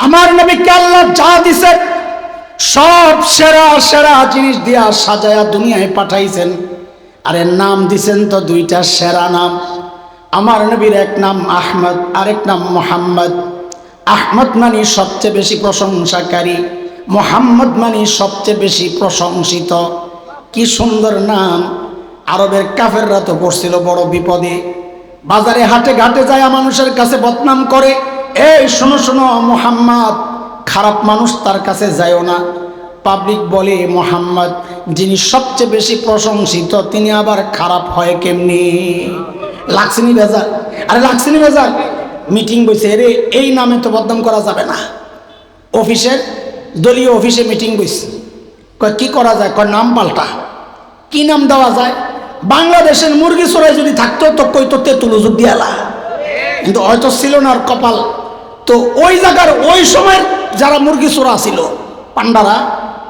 আমার নবীকে আল্লাহ যা দিছে, সব সেরা সেরা জিনিস দিয়া সাজায়া দুনিয়ায় পাঠাইছেন। আর নাম দিছেন তো দুইটা সেরা নাম। আমার নবীর এক নাম আহমদ, আরেক নাম মোহাম্মদ। আহমদ মানি সবচেয়ে বেশি প্রশংসাকারী, মোহাম্মদ মানি সবচেয়ে বেশি প্রশংসিত। কি সুন্দর নাম। আরবের কাফেররা তো পড়ছিল বড় বিপদে। বাজারে হাটে ঘাটে যায় মানুষের কাছে বদনাম করে। এই, শোনো শোনো, মোহাম্মদ, খারাপ মানুষ তার কাছে যায়ও না। পাবলিক বলে, মোহাম্মদ, যিনি সবচেয়ে বেশি প্রশংসিত, তিনি আবার খারাপ হয় কেমনি? লাক্সিনি বেজার আরে লাক্সিনি বেজার মিটিং বইছে রে এই নামে তো বদনাম করা যাবে না। অফিসের দলীয় অফিসে মিটিং বইছে। কয়, কি করা যায়? কয়, নাম পাল্টা। কি নাম দেওয়া যায়? বাংলাদেশের মুরগি চড়াই যদি থাকতো, তো কই তো তেঁতুল হুজুর দিয়ালা। কিন্তু হয়তো ছিল না আর কপাল। তো ওই জায়গার ওই সময়ের যারা মুরগি চোরা ছিল পান্ডারা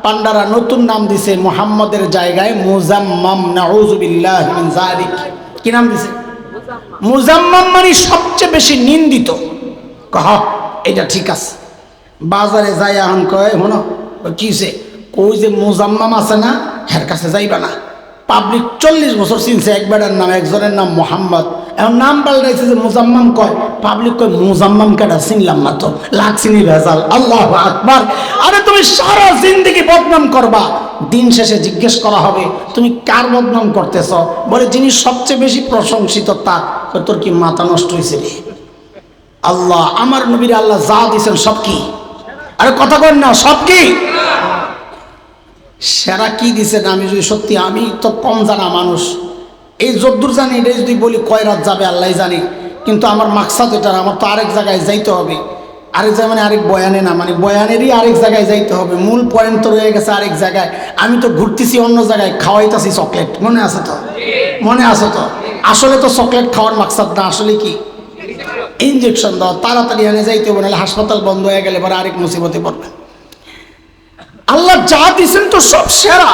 পান্ডারা নতুন নাম দিছে মোহাম্মদের জায়গায় মুজাম্মাম, নাউজুবিল্লাহ কি নাম দিছে? মুজাম্মাম মানে সবচেয়ে বেশি নিন্দিত। কহ এটা ঠিক আছে। বাজারে যাই এখন কয়, হনো কিসে ওই যে মুজাম্মাম আছে না, হের কাছে যাইবা না। পাবলিক চল্লিশ বছর চিনছে একবারের নাম একজনের নাম মোহাম্মদ। এখন নাম পাল্টাইছে যে মুজাম্মাম কয়? পাবলিক কয় মুজাম্মাম কেটা চিনলাম না তো। লাগছিনি ভেজাল। আল্লাহ আকবার। আরে তুমি সারা জিন্দিগি বদনাম করবা। দিন শেষে জিজ্ঞেস করা হবে তুমি কার বদনাম করতেছ? বলে যিনি সবচেয়ে বেশি প্রশংসিত কয়, তোর কি মাথা নষ্ট হয়েছে রে? আল্লাহ আমার নবীর আল্লাহ যা দিয়েছেন সব কি? আরে কথা কর না সব কি? সেরা কি দিছেন আমি যদি সত্যি, আমি তো কম জানা মানুষ। এই যদ্দূর জানি এটা যদি বলি, কয় রাত যাবে আল্লাহ জানি। কিন্তু আমার মাকসাদ এটা আমার তো আরেক জায়গায় যাইতে হবে। আরেক জায়গায় মানে আরেক বয়ানে না মানে বয়ানেরই আরেক জায়গায় যাইতে হবে। মূল পয়েন্ট তো রয়ে গেছে আরেক জায়গায়। আমি তো ঘুরতেছি অন্য জায়গায়, খাওয়াইতেছি চকলেট। মনে আছে তো? মনে আছে তো? আসলে তো চকলেট খাওয়ার মাকসাদ না, আসলে কি? ইঞ্জেকশন দাও, তাড়াতাড়ি এনে যাইতে হবে, নাহলে হাসপাতাল বন্ধ হয়ে গেলে পরে আরেক মুসিবতে পড়বে আল্লাহ যা দিছেন তো সব সেরা।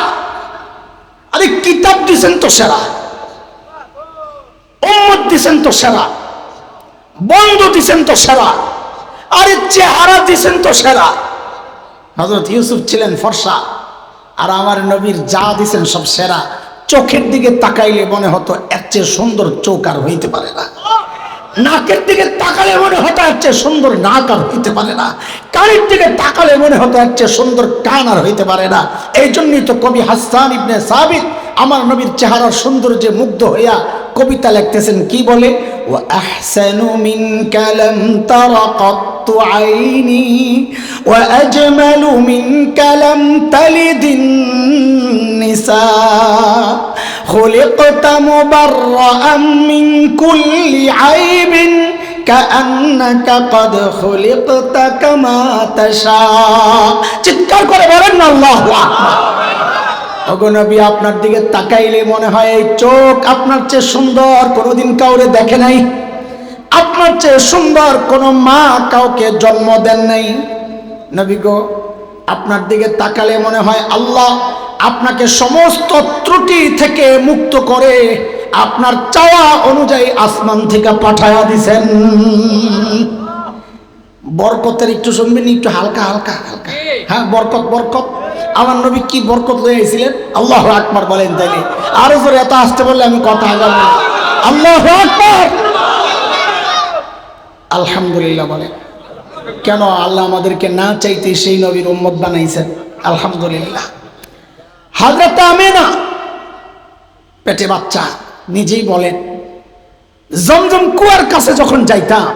আরে কিতাব দিছেন তো সেরা। উম্মত দিছেন তো সেরা। বন্ধু দিছেন তো সেরা। আরে চেহারা দিছেন তো সেরা। হজরত ইউসুফ ছিলেন ফর্সা। আর আমার নবীর যা দিছেন সব সেরা। চোখের দিকে তাকাইলে মনে হতো এর চেয়ে সুন্দর চোখ আর হইতে পারে না। নাকের দিকে তাকালে মনে হতে হচ্ছে সুন্দর নাক আর হইতে পারে না। কানের দিকে তাকালে মনে হতে হচ্ছে সুন্দর কান আর হইতে পারে না। এই জন্যই তো কবি হাসান ইবনে সাবিত আমার নবীর চেহারার সৌন্দর্যে মুগ্ধ হইয়া কবিতা লিখতেছেন, কি বলে? ও আহসানু মিনকা লাম তারা কত্তু আইনি, ওয়া আজমালু মিনকা লাম তালিদিন নিসা। خلقت مبرأ من كل عيب كأنك قد خلقت كما تشاء চিৎকার করে বলেন না আল্লাহু আকবার ওগো নবী আপনার দিকে তাকাইলে মনে হয় এই চোখ আপনার চেয়ে সুন্দর কোনোদিন কাউরে দেখে নাই আপনার চেয়ে সুন্দর কোনো মা কাউকে জন্ম দেন নাই নবী গো আপনার দিকে তাকালে মনে হয় আল্লাহ আপনাকে সমস্ত ত্রুটি থেকে মুক্ত করে আপনার চাওয়া অনুযায়ী আসমান থেকে পাঠায়া দিছেন। বরকতের একটু শুনবেন, একটু হালকা হালকা হালকা। হ্যাঁ বরকত বরকত। আমার নবী কি বরকত লয়ে আইছিলেন? আল্লাহ আকবার বলেন তাইলে। আরও জোরে এত আসতে বললে আমি কথা আগাবো না। আল্লাহ আকবার। আলহামদুলিল্লাহ বলেন কেন আল্লাহ আমাদেরকে না চাইতে সেই নবীর উম্মত বানাইছেন? আলহামদুলিল্লাহ। হাজরত আমেনা, পেটে বাচ্চা, নিজেই বলেন, জমজম কুয়ার কাছে যখন যাইতাম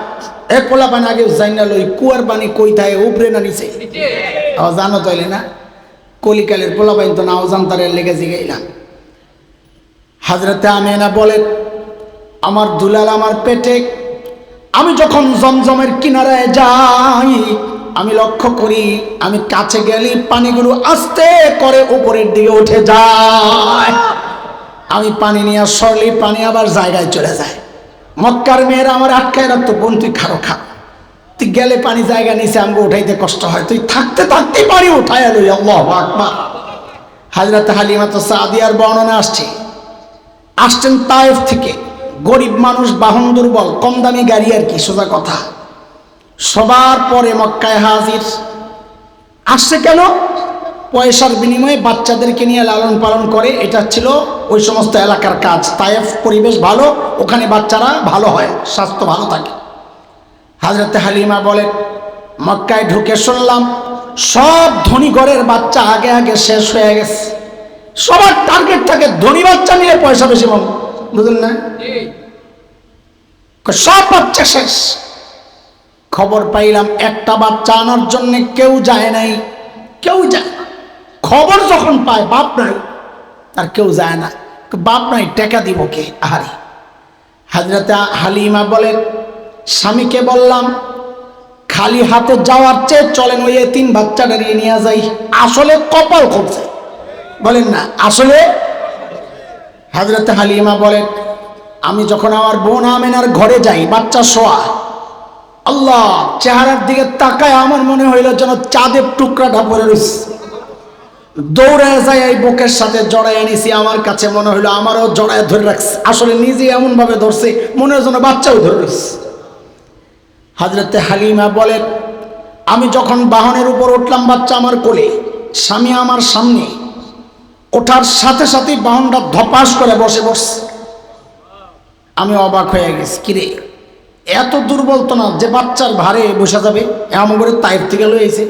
এক পোলা পানি আগে যাই না লই কুয়ার পানি কই উপরে না নিচে? জানো তাইলে না কলিকালের পোলা পানি তো না নাও জানতারের লেগে জিগাইলাম। হাজরতে আমেনা বলেন, আমার দুলাল আমার পেটে, আমি যখন জমজমের কিনারায় যাই আমি লক্ষ্য করি, আমি কাছে গেলে পানিগুলো আস্তে করে উপরের দিকে উঠে যায়। আমি পানি নিয়ে সরলি পানি আবার জায়গায় চলে যায়। মক্কার মেয়েরা আমার আটকায় রাখতো, বোন, তুই খারো, খা। তুই গেলে পানি জায়গা নিচে আমাকে উঠাইতে কষ্ট হয়। তুই থাকতে থাকতেই পানি উঠাই লই, আল্লাহ আকবার। হাজরত হালিমা তো সাদিয়ার বর্ণনা আসছে। আসছেন তায়েফ থেকে। গরিব মানুষ বাহন দুর্বল, কম দামি গাড়ি আর কি, সোজা কথা। সবার পরে মক্কায় হাজির। আসছে কেন? পয়সার বিনিময়ে বাচ্চাদেরকে নিয়ে লালন পালন করে এটা ছিল ওই সমস্ত এলাকার কাজ। তায়েফ পরিবেশ ভালো ওখানে বাচ্চারা ভালো হয় স্বাস্থ্য ভালো থাকে। হাজরতে হালিমা বলেন মক্কায় ঢুকে শুনলাম সব ধনী ঘরের বাচ্চা আগে আগে শেষ হয়ে গেছে। সবার টার্গেট থাকে ধনী বাচ্চা নিয়ে পয়সা বেশি পাবো। বুঝলেন না? সব বাচ্চা শেষ। খবর পাইলাম, একটা বাচ্চা আনার জন্য কেউ যায় নাই। কেউ যায়। খবর যখন পায়, বাপ নাই, আর কেউ যায় না। বাপ নাই, টেকা দিব কে? আহারি। হাজরতে হালিমা বলেন, স্বামীকে বললাম, খালি হাতে যাওয়ার চেয়ে চলেন, ওই তিন বাচ্চা দাঁড়িয়ে নিয়ে যাই। আসলে কপাল খুঁজছে বলেন না, আসলে? হাজরতে হালিমা বলেন, আমি যখন আমার বোন আমেনার ঘরে যাই, বাচ্চা শোয়া আল্লাহ চেহারার দিকে তাকায় আমার মনে হইল যেন চাঁদের টুকরাটা পরে রয়েছে দৌড়ে যাই এই বুকের সাথে জড়াই আনিছি, আমার কাছে মনে হইল আমারও জড়ায় ধরে রাখছে। আসলে নিজে এমন ভাবে ধরছে মনে হয় যেন বাচ্চাও ধরে রয়েছে হাজরতে হালিমা বলেন, আমি যখন বাহনের উপর উঠলাম বাচ্চা আমার কোলে, স্বামী আমার সামনে ওঠার সাথে সাথেই বাহনটা ধপাস করে বসে বসছে। আমি অবাক হয়ে গেছি, কিরে এত দুর্বল তো না যে বাচ্চার ভারে বসে যাবে এমন করে তাইর থেকে লয়েছে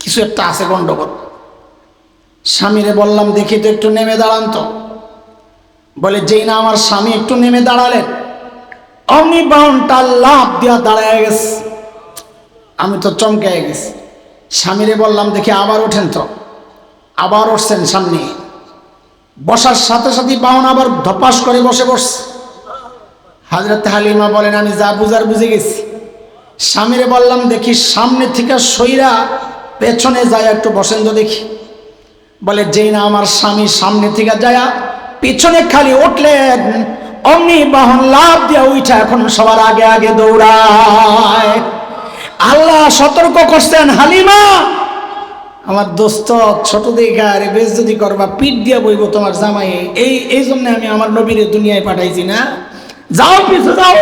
কিছু একটা আছে গন্ডগোল। স্বামীরে বললাম, দেখি তো একটু নেমে দাঁড়ান তো। বলে, যেই না আমার স্বামী একটু নেমে দাঁড়ালেন, অমনি বাউনটা লাভ দিয়া দাঁড়ায় গেছে। আমি তো চমকে গেছি। স্বামীরে বললাম, দেখি আবার ওঠেন তো। আবার উঠছেন সামনে। বসার সাথে সাথে বাউন আবার ধপাস করে বসে বসছে। হাজরত হালিমা বলেন, আমি যা বুঝার বুঝে গেছি। স্বামীরে বললাম, দেখি সামনে থেকে সইরা পেছনে যায় একটু বসেন তো দেখি। বলে, যেই না আমার স্বামী সামনে থেকে যায় পিছনে খালি উঠলেন, অমনি বাহন লাভ দিয়া উঠা এখন সবার আগে আগে দৌড়ায়। আল্লাহ সতর্ক করছেন, হালিমা! আমার দোস্ত, ছোট আরে বেশ যদি করবা, পিঠ দিয়া বইব তোমার জামাই। এই এই জন্য আমি আমার নবীরে দুনিয়ায় পাঠাইছি না। যাও, পিছু যাও।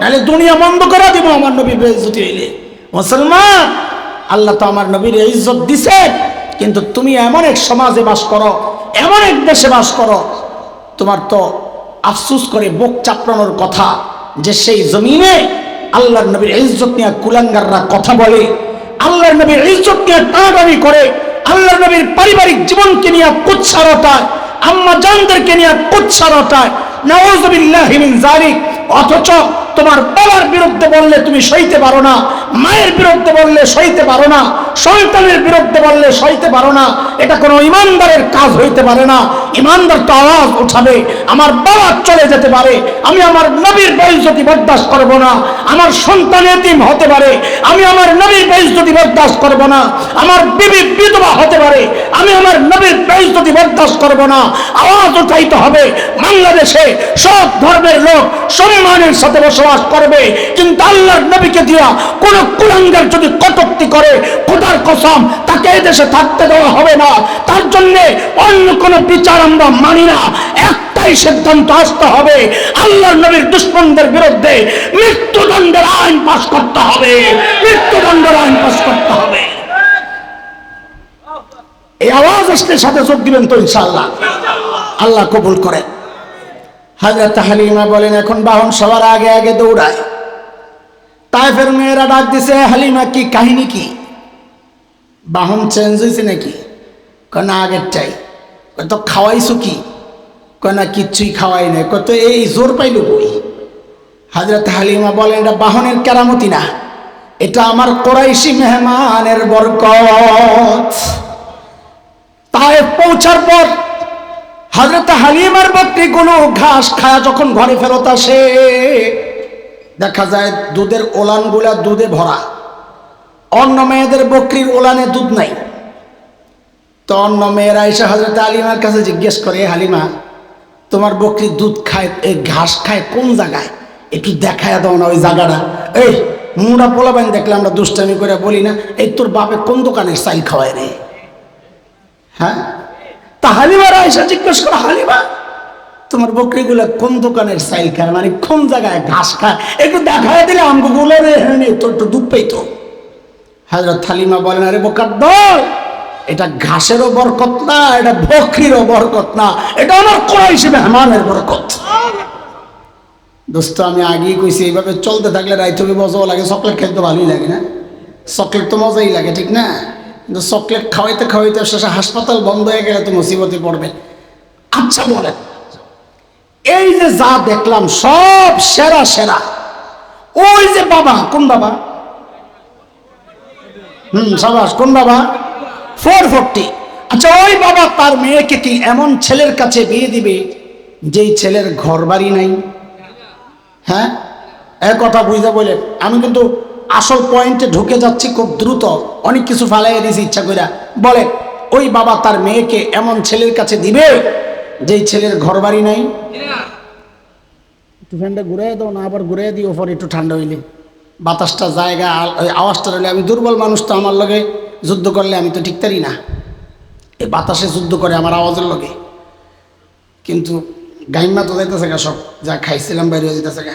নাহলে দুনিয়া বন্ধ করে দিব, আমার নবীর বেজতি হইলে। মুসলমান, আল্লাহ তো আমার নবীর ইজ্জত দিছে। কিন্তু তুমি এমন এক সমাজে বাস করো, এমন এক দেশে বাস করো, তোমার তো আফসুস করে বুক চাপড়ানোর কথা যে সেই জমিনে আল্লাহর নবীর ইজ্জত নিয়ে কুলাঙ্গাররা কথা বলে, আল্লাহর নবীর ইজ্জত নিয়ে টানাটানি করে, আল্লাহর নবীর পারিবারিক জীবনকে নিয়ে কুৎসারতায় আম্মা জানদেরকে নিয়ে কুৎসারতায় জালিক অথচ তোমার বাবার বিরুদ্ধে বললে তুমি সইতে পারো না, মায়ের বিরুদ্ধে বললে সইতে পারো না, সন্তানের বিরুদ্ধে বললে সইতে পারো না, এটা কোনো ইমানদারের কাজ হইতে পারে না। ইমানদার তো আওয়াজ উঠাবে, আমার বাবা চলে যেতে পারে, আমি আমার নবীর বেইজ্জতি বরদাস্ত করব না, আমার সন্তান এতিম হতে পারে, আমি আমার নবীর বেইজ্জতি বরদাস্ত করব না, আমার বিবি বিধবা হতে পারে আমি আমার নবীর বেইজ্জতি বরদাস্ত করব না, আওয়াজ উঠাইতে হবে। বাংলাদেশে সব ধর্মের লোক সম্মানের সাথে বসবাস করবে। কিন্তু আল্লাহর নবীকে দিয়া কোন কুলাঙ্গার যদি কটুক্তি করে, খোদার কসম, তাকে এদেশে থাকতে দেওয়া হবে না। তার জন্য অন্য কোন বিচার আমরা মানি না। একটাই সিদ্ধান্ত আসতে হবে, আল্লাহর নবীর দুশ্মনদের বিরুদ্ধে মৃত্যুদণ্ডের আইন পাশ করতে হবে। মৃত্যুদণ্ডের আইন পাশ করতে হবে। এই আওয়াজ আসলে সাথে যোগ দিবেন তো ইনশাআল্লাহ। আল্লাহ কবুল করেন হাজরত হালিমা বলেন, এখন বাহন সবার আগে আগে দৌড়ায়। তাইফের মেয়েরা ডাক দিছে, হালিমা, কি কাহিনী কি? বাহন চেঞ্জ হয়েছে নাকি? কেন আগের চাই কত খাওয়াইছো কি? কেন কিচ্ছুই খাওয়াই নাই। কত এই জোর পাইল কই? হাজরত হালিমা বলেন, এটা বাহনের কেরামতি না। এটা আমার কোরাইশি মেহমানের বরকত। তাই পৌঁছার পর হাজরত হালিমার বকরি কোনো ঘাস খায়া যখন ঘরে ফেরত আসে, দেখা যায় দুধের ওলানগুলা দুধে ভরা। অন্য মেয়েদের বকরির ওলানে দুধ নাই। তো অন্য মেয়েরা এসে হজরত হালিমার কাছে জিজ্ঞেস করে "এ হালিমা, তোমার বকরি দুধ খায় এই ঘাস খায় কোন জায়গায়? একটু দেখায় দাও না ওই জায়গাটা। এই, মুড়া পোলাবেন দেখলে আমরা দুষ্টামি করে বলি না, এই তোর বাপে কোন দোকানের চাইল খাওয়ায় রে? হ্যাঁ? তা হালিমারা এসে জিজ্ঞেস করে, হালিমা, তোমার বকরিগুলো কোন দোকানের সাইল খায়? মানে কোন জায়গায় ঘাস খায়? একটু দেখায় দিলে আমগুলো রে হ্যাঁ তো একটু দুধ পেতো হাজরত থালিমা বলেন, আরে বোকার দল এটা ঘাসেরও বরকত না, এটা বকরিরও বরকত না, এটা আমার কোরাইশি মেহমানের বরকত। দোস্ত, আমি আগেই কইছি, এইভাবে চলতে থাকলে রাইতবে মজাও লাগে, চকলেট খেলতে ভালোই লাগে না। চকলেট তো মজাই লাগে, ঠিক না? কিন্তু চকলেট খাওয়াইতে খাওয়াইতে শেষে হাসপাতাল বন্ধ হয়ে গেলে তো মুসিবতে পড়বে। আচ্ছা বলেন, এই যে যা দেখলাম সব সেরা সেরা, ওই যে বাবা, কোন বাবা? হুম, সাবাস, কোন বাবা? ফোর ফোরটি আচ্ছা ওই বাবা তার মেয়েকে কি এমন ছেলের কাছে বিয়ে দিবে যেই ছেলের ঘর বাড়ি নাই? হ্যাঁ? এক কথা বুঝতে বলে আমি কিন্তু আসল পয়েন্টে ঢুকে যাচ্ছি খুব দ্রুত। অনেক কিছু ফালাই দিয়েছি, ইচ্ছা করে বলে, ওই বাবা তার মেয়েকে এমন ছেলের কাছে দিবে যেই ছেলের ঘর বাড়ি নাই? একটু ফ্যানটা ঘুরে দাও, না আবার ঘুরে দিও, পরে একটু ঠান্ডা হইলে। বাতাসটা জায়গা ওই আওয়াজটা রইলে, আমি দুর্বল মানুষ তো আমার লগে যুদ্ধ করলে আমি তো ঠিকতারি না। এই বাতাসে যুদ্ধ করে আমার আওয়াজের লগে। কিন্তু গাইমা তো যাইতেছে গা সব, যা খাইছিলাম বাইরে যেতেছে গা।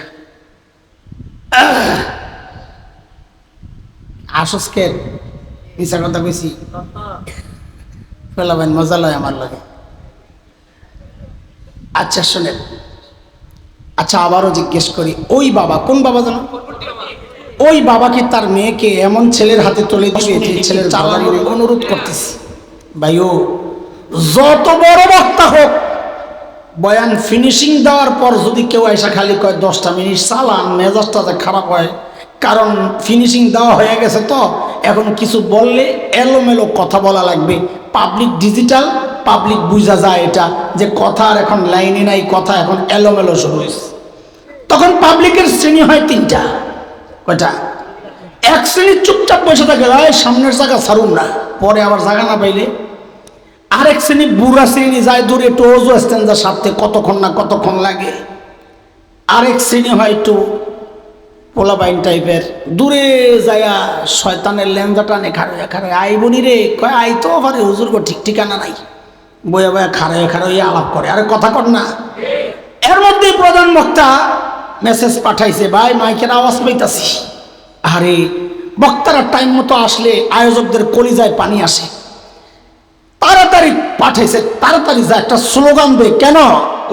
আসসকে মিশা কথা কইছি। পেলাবেন মজা লয় আমার লগে। আচ্ছা শোনেন। আচ্ছা আবারও জিজ্ঞেস করি ওই বাবা কোন বাবা জানো ওই বাবাকে তার মেয়েকে এমন ছেলের হাতে তুলে দিবে যে ছেলের চালানি অনুরোধ করতেছি? ভাইও যত বড় বক্তা হোক বয়ান ফিনিশিং দেওয়ার পর যদি কেউ এসে খালি কয় দশটা মিনিট চালান মেজাজটা যে খারাপ হয়। কারণ ফিনিশিং দেওয়া হয়ে গেছে তো এখন কিছু বললে এলোমেলো কথা বলা লাগবে। পাবলিক ডিজিটাল পাবলিক বুঝা যায় এটা যে কথা আর এখন লাইনে নাই কথা এখন এলোমেলো শুরু হয়েছে। তখন পাবলিকের শ্রেণি হয় তিনটা কয়টা? এক শ্রেণির চুপচাপ বসে থাকে "এই, সামনের জায়গা ছাড়ুন না। পরে আবার জায়গা না পাইলে আরেক শ্রেণি বুড়া শ্রেণি যায় দূরে একটু ওজু স্ট্যান্ডার সারতে কতক্ষণ না কতক্ষণ লাগে। আরেক শ্রেণি হয় একটু পোলাবাইন টাইপের। দূরে যায়া শয়তানের লেঞ্জা টানে খারে খারে আই বনি রে, কয় আই তো পারে হুজুর গো, ঠিক ঠিকানা নাই। বয়া বয়ে খারে খারে আলাপ করে। আরে কথা কর না। এর মধ্যে প্রধান বক্তা মেসেজ পাঠাইছে, ভাই, মাইকের আওয়াজ পাইতাছি। আরে, বক্তারা টাইম মতো আসলে আয়োজকদের কলিজায় পানি আসে। তাড়াতাড়ি পাঠাইছে, তাড়াতাড়ি যা একটা স্লোগান দে। কেন?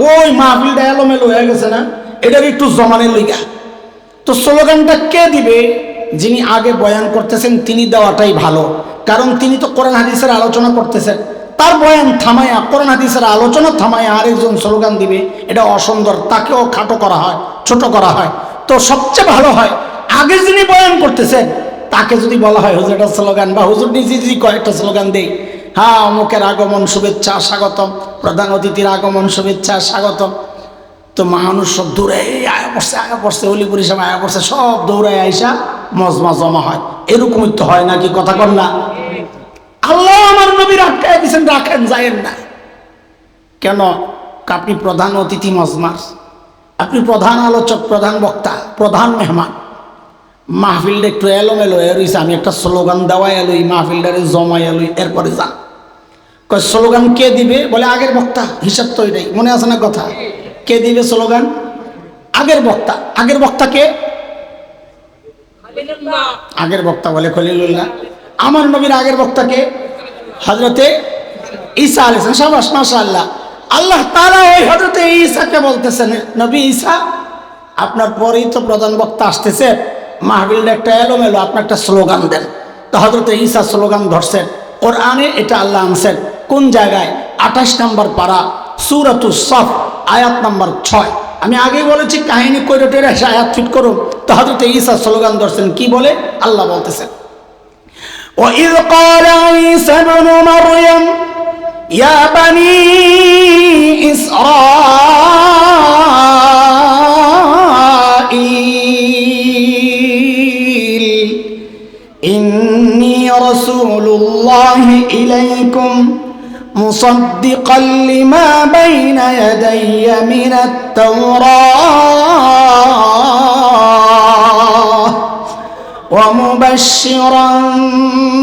ওই মাহফিলটা এলোমেলো হয়ে গেছে না? এটার একটু জমানের লইগা। তো স্লোগানটা কে দিবে? যিনি আগে বয়ান করতেছেন, তিনি দেওয়াটাই ভালো। কারণ তিনি তো কোরআন হাদিসের আলোচনা করতেছেন। তার বয়ান থামায়া, কোরআন হাদিসের আলোচনা থামায়া আরেকজন স্লোগান দিবে, এটা অসুন্দর। তাকেও খাটো করা হয়, ছোট করা হয়। তো সবচেয়ে ভালো হয়, আগে যিনি বয়ান করতেছেন, তাকে যদি বলা হয়, হুজুর একটা স্লোগান বা হুজুর নিজে যদি কয়েকটা স্লোগান দেই। হ্যাঁ অমুকের আগমন, শুভেচ্ছা, স্বাগতম। প্রধান অতিথির আগমন, শুভেচ্ছা, স্বাগতম। তো মানুষ সব দৌড়ে আয়া পড়ছে আয়া পড়ছে অলিপুরি সব আয়া পড়ছে সব দৌড়ায় আইসা মজমা জমা হয়। এরকমই তো হয় নাকি কথা কর না? আল্লাহ আমার নবীর আটকায় দিচ্ছেন রাখেন, যায়েন না। কেন? আপনি প্রধান অতিথি মজমার। আপনি প্রধান আলোচক, প্রধান বক্তা, প্রধান মেহমান। মাহফিলটা একটু এলোমেলো, এ রয়েছে আমি একটা স্লোগান দেওয়া এলোই মাহফিলটারে জমা এলোই এরপরে যান কয়, স্লোগান কে দিবে? বলে, আগের বক্তা, হিসাব তো এটাই, মনে আছে না কথা? কে দিবে স্লোগান? আগের বক্তা। আগের বক্তা কে আগের বক্তা বলে খলিলুল্লাহ। আমার নবীর আগের বক্তাকে? হজরতে ঈসা আলাইছেন সাবাস মাশা আল্লাহ তারা ওই হজরতে ঈসাকে বলতেছেন, নবী ঈসা, আপনার পরেই তো প্রধান বক্তা আসতেছে। মাহবিলটা একটা এলোমেলো আপনার একটা স্লোগান দেন। তো হজরতে ঈসা স্লোগান ধরছেন। ওর আনে এটা আল্লাহ আনছেন। কোন জায়গায়? আঠাশ নম্বর পাড়া সুরাতু সফ। আয়াত নম্বর ছয় আমি আগেই বলেছি কাহিনী কইরে টেরে এসে আয়াত ফিট করুন তো হজরতে ঈসা স্লোগান ধরছেন কি বলে আল্লাহ বলতেছেন وإذ قال عيسى ابن مريم يا بني إسرائيل إني رسول الله إليكم مصدقا لما بين يدي من التوراة ومبشرا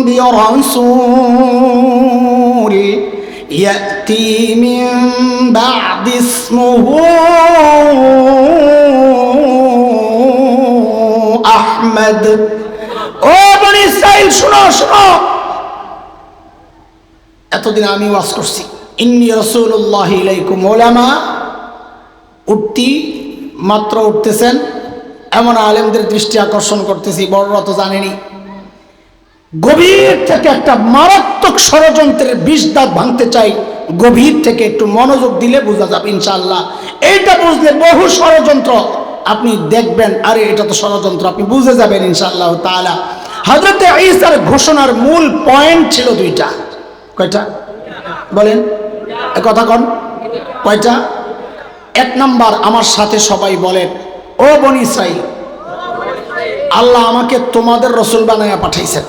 برسول يأتي يأتي من بعد اسمه أحمد ও বনি ইসরাইল শুনো শুনো এতদিন আমি ওয়াজ করছি। ইন্নি রসুল্লাহ ইলাইকুম ওলামা উঠতি, মাত্র উঠতেছেন। এমন আলেমদের দৃষ্টি আকর্ষণ করতেছি, বড়রা তো জানেনি। গভীর থেকে একটা মারাত্মক ষড়যন্ত্রের বিষ দাঁত ভাঙতে চাই। গভীর থেকে একটু মনোযোগ দিলে বোঝা যাবে ইনশাল্লাহ এইটা বুঝলে বহু ষড়যন্ত্র আপনি দেখবেন। আরে, এটা তো ষড়যন্ত্র, আপনি বুঝে যাবেন ইনশাআল্লাহ তাআলা। হজরতে ঈসার ঘোষণার মূল পয়েন্ট ছিল দুইটা। কয়টা? বলেন। কথা কন। কয়টা? এক নাম্বার, আমার সাথে সবাই বলেন, ও বনি সাই আল্লাহ আমাকে তোমাদের রসুল বানাইয়া পাঠাইছেন।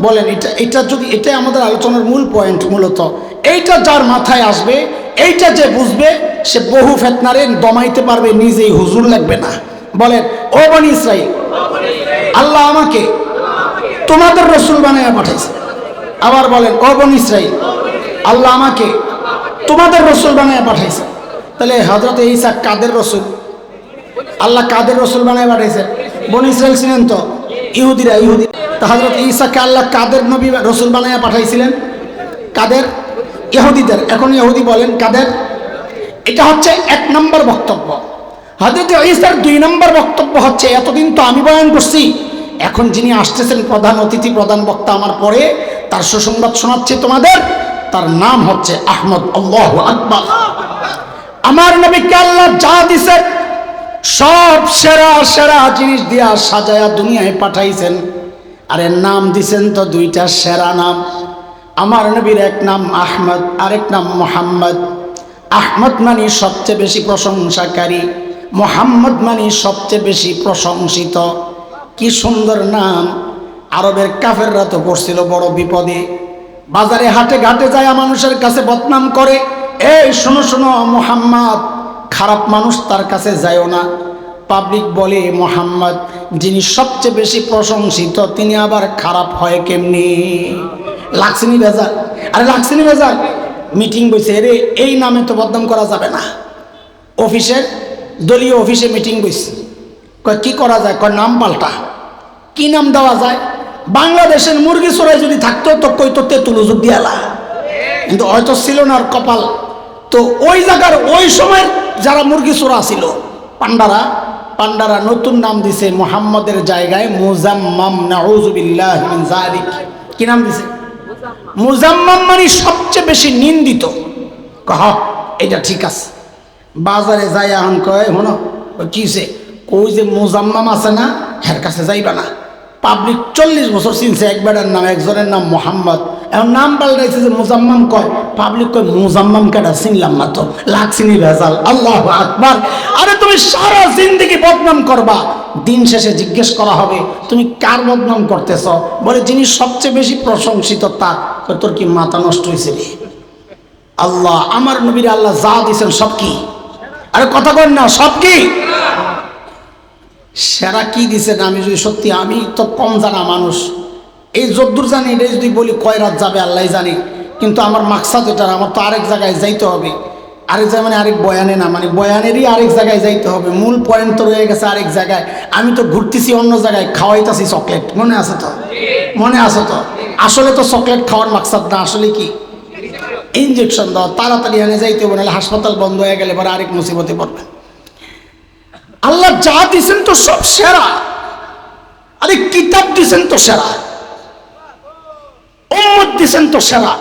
বলেন, এটা এটা যদি, এটাই আমাদের আলোচনার মূল পয়েন্ট মূলত। এইটা যার মাথায় আসবে, এইটা যে বুঝবে, সে বহু ফেতনারে দমাইতে পারবে, নিজেই হুজুর লাগবে না। বলেন, ও বনি ইসরাইল, আল্লাহ আমাকে তোমাদের রসুল বানাইয়া পাঠাইছে আবার বলেন, ও বনি ইসরাইল, আল্লাহ আমাকে তোমাদের রসুল বানাইয়া পাঠাইছে। তাহলে হজরত ঈসা কাদের রসুল? আল্লাহ কাদের রসুল বানায় পাঠাইছে? বন ইসরায়েল ছিলেন তো ইহুদিরা, ইহুদি। তা হজরত ঈসাকে আল্লাহ কাদের নবী রসুল বানাইয়া পাঠাইছিলেন? কাদের? ইহুদিদের। এখন ইহুদি বলেন, কাদের? এটা হচ্ছে এক নম্বর বক্তব্য। হজরত ঈসার দুই নম্বর বক্তব্য হচ্ছে, এতদিন তো আমি বয়ান করছি, এখন যিনি আসতেছেন প্রধান অতিথি, প্রধান বক্তা আমার পরে তার সুসংবাদ শোনাচ্ছে তোমাদের। তার নাম হচ্ছে আহমদ আল্লাহ আকবার। আমার নবীকে আল্লাহ যা দিছে, সব সেরা সেরা জিনিস দিয়া সাজায়া দুনিয়ায় পাঠাইছেন। আরে নাম দিছেন তো দুইটা সেরা নাম। আমার নবীর এক নাম আহমদ, আরেক নাম মোহাম্মদ। আহমদ মানি সবচেয়ে বেশি প্রশংসাকারী, মোহাম্মদ মানি সবচেয়ে বেশি প্রশংসিত। কি সুন্দর নাম। আরবের কাফেররা তো পড়ছিল বড় বিপদে। বাজারে হাটে ঘাটে যায় মানুষের কাছে বদনাম করে। এই শোনো শোনো, মোহাম্মদ, খারাপ মানুষ তার কাছে যায়ও না। পাবলিক বলে, মোহাম্মদ, যিনি সবচেয়ে বেশি প্রশংসিত, তিনি আবার খারাপ হয় কেমনি? লাক্সিনি বেজার আরে লাক্সিনি বেজার মিটিং বসে রে এই নামে তো বদনাম করা যাবে না। অফিসের দলীয় অফিসে মিটিং বসে কয়, কি করা যায়? কয়, নাম পাল্টা। কি নাম দেওয়া যায়? বাংলাদেশের মুরগি চোরাই যদি থাকতো, তো কই তো তেঁতুল উজুর দিয়ালা কিন্তু হয়তো ছিল না আর কপাল। তো ওই জায়গার ওই সময়ের যারা মুরগি চোরা ছিল পান্ডারা পান্ডারা নতুন নাম দিছে মোহাম্মদের জায়গায় মুজাম্মাম নাউজুবিল্লাহ জালিক কি নাম দিছে? মুজাম্মাম মানে সবচেয়ে বেশি নিন্দিত। কহ এটা ঠিক আছে। বাজারে যাই এখন কয়, হনো কিসে কই যে মুজাম্মাম আছে না, হের কাছে যাইবা না। পাবলিক চল্লিশ বছর চিনছে একবারের নাম একজনের নাম মোহাম্মদ। এখন নাম পাল্টাইছে যে মুজাম্মাম কয়? পাবলিক কয় মুজাম্মাম কেটা চিনলাম না তো। লাগছিনি ভেজাল। আল্লাহ আকবার। আরে তুমি সারা জিন্দগি বদনাম করবা। দিন শেষে জিজ্ঞেস করা হবে তুমি কার বদনাম করতেছ? বলে যিনি সবচেয়ে বেশি প্রশংসিত কয়, তোর কি মাথা নষ্ট হয়েছে রে? আল্লাহ আমার নবীর আল্লাহ যা দিয়েছেন সব কি? আরে কথা কন না সব কি? সেরা কি দিছেন আমি যদি সত্যি, আমি তো কম জানা মানুষ। এই যদ্দূর জানি, এটা যদি বলি, কয় রাত যাবে আল্লাহ জানি। কিন্তু আমার মাকসাদ এটা আমার তো আরেক জায়গায় যাইতে হবে। আরেক জায়গায় মানে আরেক বয়ানে না মানে বয়ানেরই আরেক জায়গায় যাইতে হবে। মূল পয়েন্ট তো রয়ে গেছে আরেক জায়গায়। আমি তো ঘুরতেছি অন্য জায়গায়, খাওয়াইতেছি চকলেট মনে আছে তো? মনে আছে তো? আসলে তো চকলেট খাওয়ার মাকসাদ না, আসলে কি? ইঞ্জেকশন দাও, তাড়াতাড়ি এনে যাইতে হবে, নাহলে হাসপাতাল বন্ধ হয়ে গেলে পরে আরেক মুসিবতে পড়বে আল্লাহ যা দিছেন তো সব সেরা। আরে কিতাব দিছেন তো সেরা। উম্মত দিছেন তো সেরা।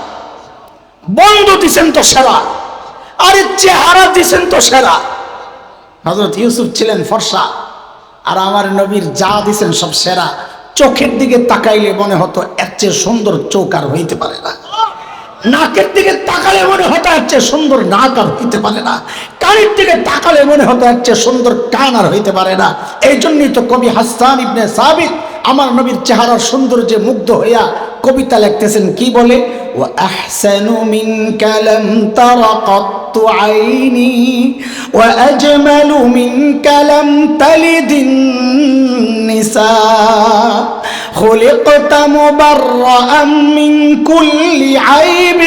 বন্ধু দিছেন তো সেরা। আরে চেহারা দিছেন তো সেরা। হজরত ইউসুফ ছিলেন ফর্সা। আর আমার নবীর যা দিছেন সব সেরা। চোখের দিকে তাকাইলে মনে হতো এর চেয়ে সুন্দর চোখ আর হইতে পারে না। নাকের দিকে তাকালে মনে হতে হচ্ছে সুন্দর নাক আর হইতে পারে না। কানের দিকে তাকালে মনে হতে হচ্ছে সুন্দর কান আর হইতে পারে না। এই জন্যই তো কবি হাসান ইবনে সাবিত আমার নবীর চেহারার সৌন্দর্যে মুগ্ধ হইয়া কবিতা লিখতেছেন কি বলে ও আহসানু মিনকা লাম তারা কত্তু আইনি ওয়া আজমালু মিনকা লাম তালিদিন নিসা خلقت مبرأ من كل عيب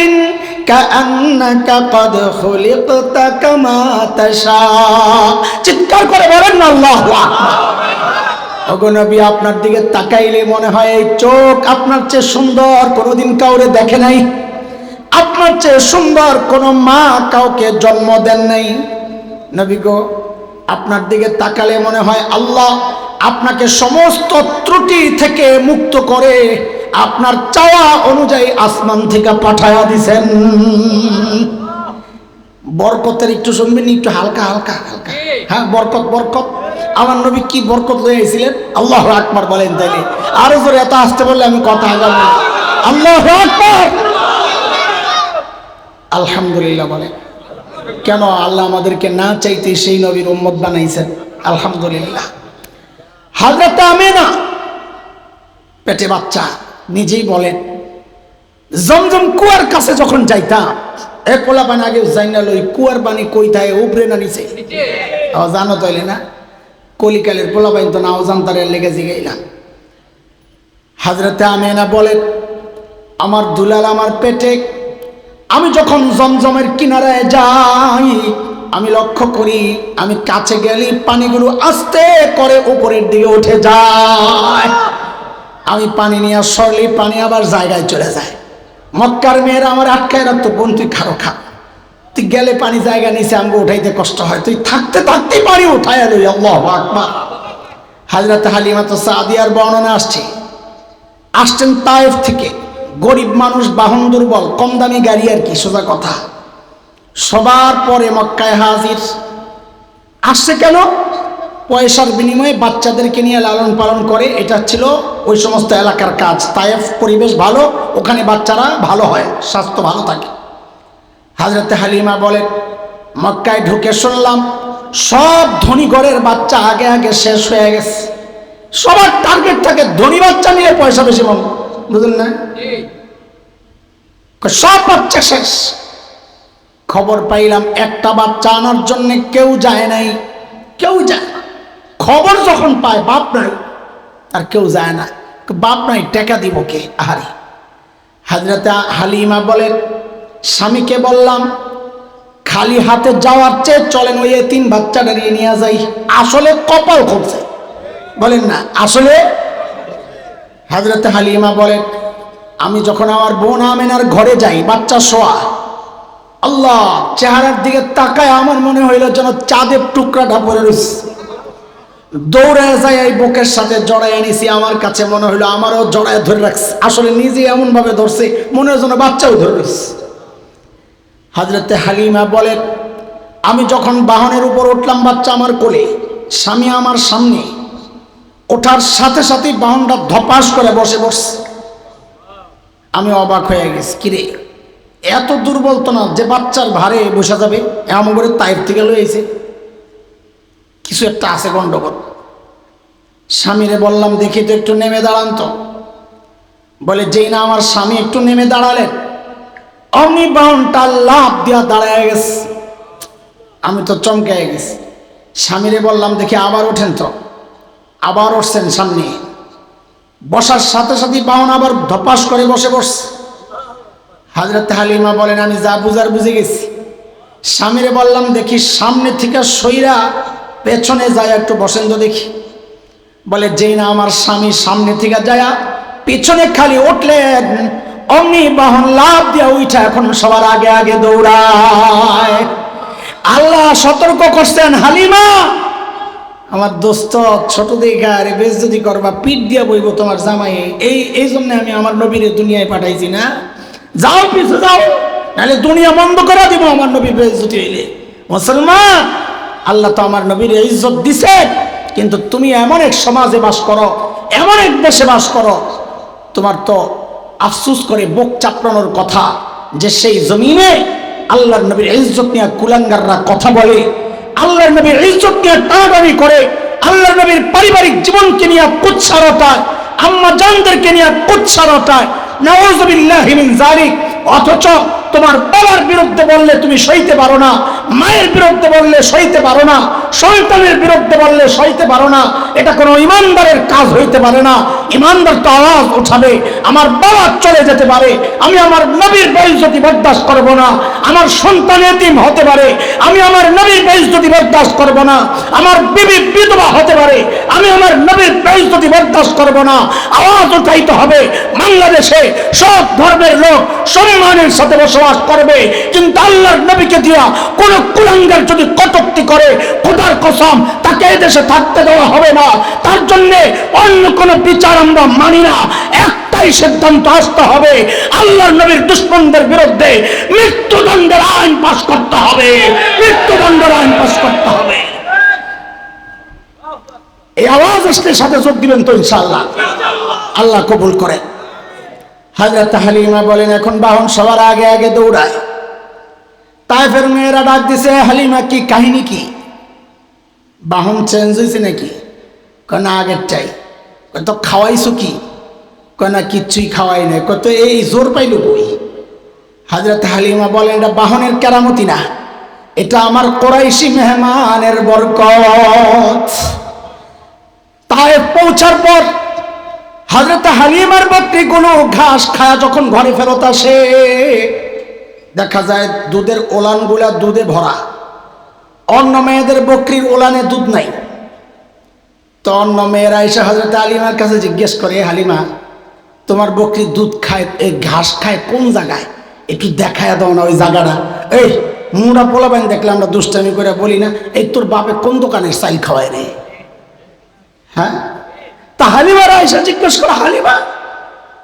কাআন্নাকা কদ খুলিকতা কামা তাশা চিৎকার করে বলেন না আল্লাহু আকবার ওগো নবী, আপনার দিকে তাকাইলে মনে হয় এই চোখ আপনার চেয়ে সুন্দর, কোনোদিন কাউরে দেখে নাই। আপনার চেয়ে সুন্দর কোনো মা কাউকে জন্ম দেন নাই। নবী গো, আপনার দিকে তাকালে মনে হয় আল্লাহ আপনাকে সমস্ত ত্রুটি থেকে মুক্ত করে আপনার চাওয়া অনুযায়ী আসমান থেকে পাঠায়া দিছেন। বরকতের একটু শুনবেন, একটু হালকা হালকা হালকা। হ্যাঁ বরকত বরকত। আমার নবী কি বরকত লয়ে আইছিলেন? আল্লাহ আকবার বলেন তাইলে। আরও জোরে এত আসতে বললে আমি কথা আগাবো আল্লাহ আকবার! আলহামদুলিল্লাহ বলেন। কেন আল্লাহ আমাদেরকে না চাইতে সেই নবীর উম্মত বানাইছেন? আলহামদুলিল্লাহ। হাজরত আমেনা, পেটে বাচ্চা, নিজেই বলেন, জমজম কুয়ার কাছে যখন যাইতাম, এ পোলা পানি আগে যাই না লই কুয়ার পানি কই থাকে উপরে না নিচে? জানো তাইলে না? কলিকালের পোলা পানি তো নাও জানতারে লেগে জিগাইলাম হাজরতে আমেনা বলেন, আমার দুলাল আমার পেটে, আমি যখন জমজমের কিনারায় যাই, আমি লক্ষ্য করি, আমি কাছে গেলে পানিগুলো আস্তে করে উপরের দিকে উঠে যায়। আমি পানি নিয়ে সরলি পানি আবার জায়গায় চলে যায়। মক্কার মেয়েরা আমার আটকায় রাখতো, বোন, তুই খারো খা। তুই গেলে পানি জায়গা নিচে আমাকে উঠাইতে কষ্ট হয়। তুই থাকতে থাকতেই পানি উঠাই লই, আল্লাহ আকবার। হাজরত হালিমা তো সাদিয়ার বর্ণনা আসছে। আসছেন তায়েফ থেকে। গরিব মানুষ, বাহন দুর্বল, কম দামি গাড়ি আর কি, সোজা কথা। সবার পরে মক্কায় হাজির। আসছে কেন? পয়সার বিনিময়ে বাচ্চাদেরকে নিয়ে লালন পালন করে, এটা ছিল ওই সমস্ত এলাকার কাজ। তায়েফ পরিবেশ ভালো, ওখানে বাচ্চারা ভালো হয়, স্বাস্থ্য ভালো থাকে। হাজরতে হালিমা বলেন মক্কায় ঢুকে শুনলাম সব ধনী ঘরের বাচ্চা আগে আগে শেষ হয়ে গেছে। সবার টার্গেট থাকে ধনী বাচ্চা নিয়ে পয়সা বেশি পাবো। বুঝলেন না? সব বাচ্চা শেষ। খবর পাইলাম একটা বাচ্চা আনার জন্য কেউ যায় নাই। কেউ যায় খবর যখন পায়, বাপ নাই। আর কেউ যায় না। বাপ নাই, টেকা দিব কে? আহারি। হাজরতে হালিমা বলেন স্বামীকে বললাম, খালি হাতে যাওয়ার চেয়ে চলেন, ওই তিন বাচ্চা দাঁড়িয়ে নিয়ে যাই। আসলে কপাল খুলছে। বলেন না, আসলে? হাজরতে হালিমা বলেন, আমি যখন আমার বোন আমেনার ঘরে যাই, বাচ্চা শোয়া, আল্লাহ চেহারার দিকে তাকায় আমার মনে হইল যেন চাঁদের টুকরাটা পরে রয়েছে দৌড়ে যাই এই বুকের সাথে জড়াই এনেছি, আমার কাছে মনে হইল আমারও জড়ায় ধরে রাখছে। আসলে নিজে এমন ভাবে ধরছে, মনে হয় যেন বাচ্চাও ধরে রয়েছে হাজরতে হালিমা বলেন, আমি যখন বাহনের উপর উঠলাম বাচ্চা আমার কোলে, স্বামী আমার সামনে ওঠার সাথে সাথেই বাহনটা ধপাস করে বসে বসছে। আমি অবাক হয়ে গেছি, কিরে, এত দুর্বল তো না, যে বাচ্চার ভারে বসে যাবে? এমন করে তাইর থেকে লয়েছে কিছু একটা আছে গন্ডগোল। স্বামীরে বললাম, দেখি তো একটু নেমে দাঁড়ান তো। বলে, যেই না আমার স্বামী, একটু নেমে দাঁড়ালেন। অমনি বাউনটা লাভ দিয়া দাঁড়ায় গেছে। আমি তো চমকে গেছি। স্বামীরে বললাম, দেখি আবার ওঠেন তো। আবার উঠছেন সামনে। বসার সাথে সাথে বাহন আবার ধপাস করে বসে বসছে হাজরত হালিমা বলেন, আমি যা বুঝার বুঝে গেছি। স্বামীরে বললাম, দেখি সামনে থেকে সইরা পেছনে যায় একটু বসেন তো দেখি। বলে, যেই না আমার স্বামী সামনে থেকে যায় পিছনে খালি উঠলেন অমনি বাহন লাভ দিয়া উঠা এখন সবার আগে আগে দৌড়ায়। আল্লাহ সতর্ক করছেন, হালিমা! আমার দোস্ত, ছোট দেখা আরে বেশ যদি করবা, পিঠ দিয়া বইব তোমার জামাই। এই এই জন্য আমি আমার নবীরে দুনিয়ায় পাঠাইছি না। যাও পিছু, যাও! নাহলে দুনিয়া বন্ধ করে দিব আমার নবীর বেজতি হইলে। মুসলমান, আল্লাহ তো আমার নবীর ইজ্জত দিছে। কিন্তু তুমি এমন এক সমাজে বাস করো, এমন এক দেশে বাস করো, তোমার তো আফসুস করে বুক চাপড়ানোর কথা যে সেই জমিনে আল্লাহর নবীর ইজ্জত নিয়ে কুলাঙ্গাররা কথা বলে, আল্লাহর নবীর ইজ্জত নিয়ে টানাটানি করে, আল্লাহর নবীর পারিবারিক জীবনকে নিয়ে কুৎসারতায় আম্মা জানদেরকে নিয়ে কুৎসারতায় মিন যালিক। অথচ তোমার বাবার বিরুদ্ধে বললে তুমি সইতে পারো না, মায়ের বিরুদ্ধে বললে সইতে পারো না, সন্তানের বিরুদ্ধে বললে সইতে পারো না, এটা কোনো ইমানদারের কাজ হইতে পারে না। ইমানদার তো আওয়াজ উঠাবে, আমার বাবা চলে যেতে পারে, আমি আমার নবীর বেইজ্জতি বরদাস্ত করব না, আমার সন্তান এতিম হতে পারে, আমি আমার নবীর বেইজ্জতি বরদাস্ত করব না, আমার বিবি বিধবা হতে পারে, আমি আমার নবীর বেইজ্জতি বরদাস্ত করব না। আওয়াজ উঠাইতে হবে, বাংলাদেশে সব ধর্মের লোক সম্মানের সাথে বসবাস করবে, কিন্তু আল্লাহর নবীকে দিয়া কোন কুলাঙ্গার যদি কটুক্তি করে, খোদার কসম, তাকে এদেশে থাকতে দেওয়া হবে না। তার জন্য অন্য কোন বিচার আমরা মানি না। একটাই সিদ্ধান্ত আসতে হবে, আল্লাহর নবীর দুশ্মনদের বিরুদ্ধে মৃত্যুদণ্ডের আইন পাশ করতে হবে। মৃত্যুদণ্ডের আইন পাশ করতে হবে। এই আওয়াজ আসলে সাথে যোগ দিবেন তো ইনশাআল্লাহ। আল্লাহ কবুল করে হাজরত হালিমা বলেন, এখন বাহন সবার আগে আগে দৌড়ায়। তাই ফের মেয়েরা ডাক দিছে, হালিমা, কি কাহিনী কি? বাহন চেঞ্জ হয়েছে নাকি? কেন আগেরটাই। কত খাওয়াইছো কি? কেন কিচ্ছুই খাওয়াই নাই। কত এই জোর পাইল কই? হাজরত হালিমা বলেন, এটা বাহনের কেরামতি না। এটা আমার কোরাইশি মেহমানের বরকত। তাই পৌঁছার পর হাজরত হালিমার বকরি কোনো ঘাস খায়া যখন ঘরে ফেরত আসে, দেখা যায় দুধের ওলানগুলা দুধে ভরা। অন্য মেয়েদের বকরির ওলানে দুধ নাই। তো অন্য মেয়েরা এসে হজরত হালিমার কাছে জিজ্ঞেস করে, হালিমা, তোমার বকরি দুধ খায় এই ঘাস খায় কোন জায়গায়? একটু দেখায় দাও না ওই জায়গাটা। এই, মুড়া পোলাবেন দেখলে আমরা দুষ্টামি করে বলি না, এই তোর বাপে কোন দোকানের চাইল খাওয়ায় রে? হ্যাঁ? তা হালিমারা এসে জিজ্ঞেস করে, হালিমা,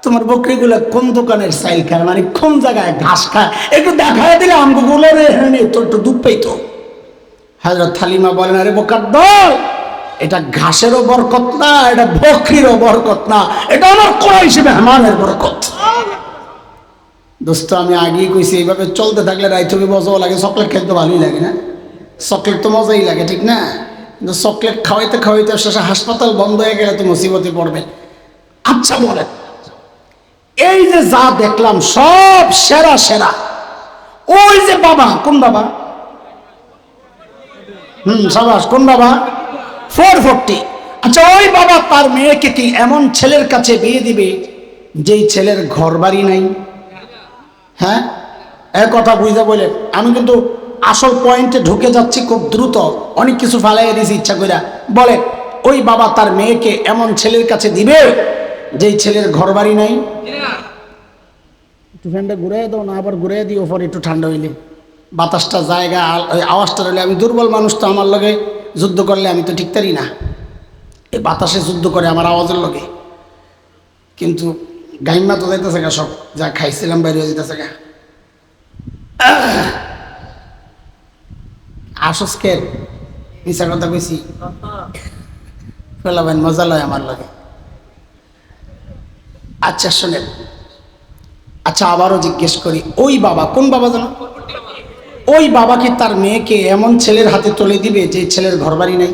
তোমার বকরিগুলো কোন দোকানের সাইল খায় মানে কোন জায়গায় ঘাস খায়? একটু দেখায় দিলে আমগুলো রে হ্যাঁ তোর একটু দুধ পেতো হাজরত হালিমা বলেন, আরে বোকার দল এটা ঘাসেরও বরকত না, এটা বকরিরও বরকত না, এটা আমার কোরাইশি মেহমানের বরকত। দোস্ত, আমি আগেই কইছি, এইভাবে চলতে থাকলে রাইথকে মজাও লাগে, চকলেট খেতে ভালোই লাগে না? চকলেট তো মজাই লাগে, ঠিক না? চকলেট খাওয়াইতে খাওয়াইতে শেষে হাসপাতাল বন্ধ হয়ে গেলে তো মুসিবতে পড়বে। আচ্ছা বলেন, এই যে যা দেখলাম সব সেরা সেরা, ওই যে বাবা, কোন বাবা? হুম, সাবাস, কোন বাবা? Four forty. আচ্ছা ওই বাবা তার মেয়েকে কি এমন ছেলের কাছে বিয়ে দিবে যেই ছেলের ঘর বাড়ি নাই? হ্যাঁ? এক কথা বুঝতে বলে আমি কিন্তু আসল পয়েন্টে ঢুকে যাচ্ছি খুব দ্রুত। অনেক কিছু ফালাই দিয়েছি, ইচ্ছা করে বলে, ওই বাবা তার মেয়েকে এমন ছেলের কাছে দিবে যেই ছেলের ঘর বাড়ি নাই? একটু ফ্যানটা ঘুরে দাও, না আবার ঘুরে দিও, পরে একটু ঠান্ডা হইলে। বাতাসটা জায়গা আওয়াজটা রইলে, আমি দুর্বল মানুষ তো আমার লগে যুদ্ধ করলে আমি তো ঠিক ঠিকতারি না। এই বাতাসে যুদ্ধ করে আমার আওয়াজের লগে। কিন্তু গাইমা তো যাইতেছে গা সব, যা খাইছিলাম বাইরে যাইতেছে গা। আসসকে মিশা কথা কইছি। ফেলাবেন, মজা লয় আমার লাগে। আচ্ছা শোনেন। আচ্ছা আবারও জিজ্ঞেস করি, ওই বাবা, কোন বাবা জানো ওই বাবা কি তার মেয়েকে এমন ছেলের হাতে তুলে দিবে যে ছেলের ঘর বাড়ি নাই?